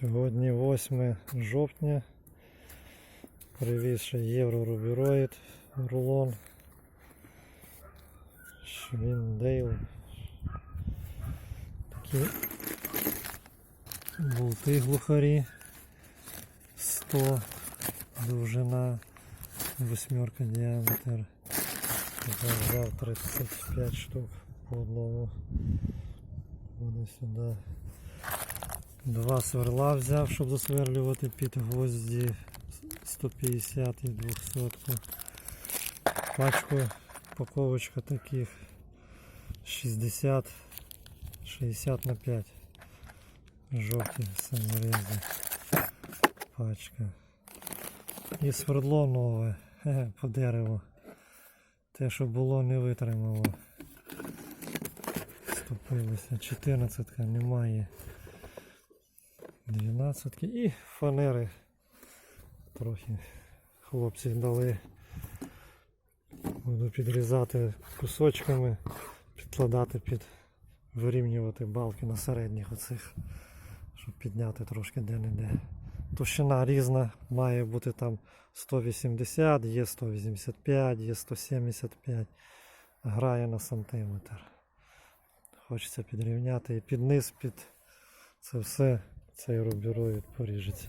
Сьогодні 8 жовтня. Привіз ще євро-рубіроїд рулон. Швіндейл. Такі болти глухарі. 100 довжина, восьмерка діаметр. Взяв 35 штук по одному. Вони сюди. Два сверла взяв, щоб засверлювати під гвозді 150 і 200. Пачку, упаковочка таких 60, 60 на 5. Жовті саморези. Пачка. І свердло нове по дереву. Те, що було, не витримало. Ступилося. 14 немає. 12 і фанери трохи хлопці дали. Буду підрізати кусочками, підкладати під вирівнювати балки на середніх оцих, щоб підняти трошки де-не-де. Товщина різна, має бути там 180, є 185, є 175, грає на сантиметр. Хочеться підрівняти і під низ, під це все цей рубіроїд поріжеться.